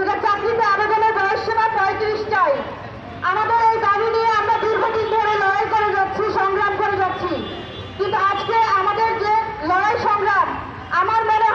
সেটা চাকরিতে আবেদনের বয়স সীমা পঁয়ত্রিশটাই। আমাদের এই দাবি নিয়ে আমরা দীর্ঘদিন ধরে লড়াই করে যাচ্ছি, সংগ্রাম করে যাচ্ছি। কিন্তু আজকে আমাদের যে লড়াই সংগ্রাম, আমার মনে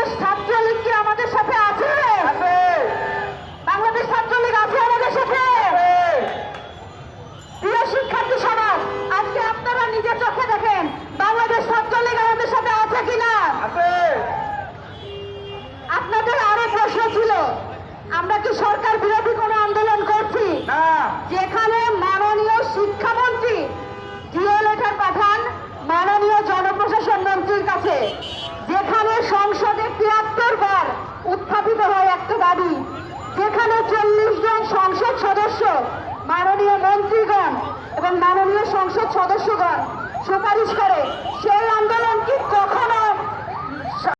বাংলাদেশ ছাত্রলীগ কি আমাদের সাথে আছে? বাংলাদেশ ছাত্রলীগ আছে আমাদের সাথে? প্রিয় শিক্ষার্থী সমাজ আজকে আপনারা নিজের চোখে দেখেন বাংলাদেশ ছাত্রলীগ আমাদের সাথে আছে কিনা? আপনাদের আরও প্রশ্ন ছিল আমরা কি সরকার বিরোধী কোনো আন্দোলন করছি? যেখানে মাননীয় শিক্ষামন্ত্রী ডিও লেটার পাঠান মাননীয় জনপ্রশাসন উত্থাপিত হয় একটা দাবি, যেখানে চল্লিশ জন সংসদ সদস্য, মাননীয় মন্ত্রীগণ এবং মাননীয় সংসদ সদস্যগণ সুপারিশ করে, সেই আন্দোলন কি কখন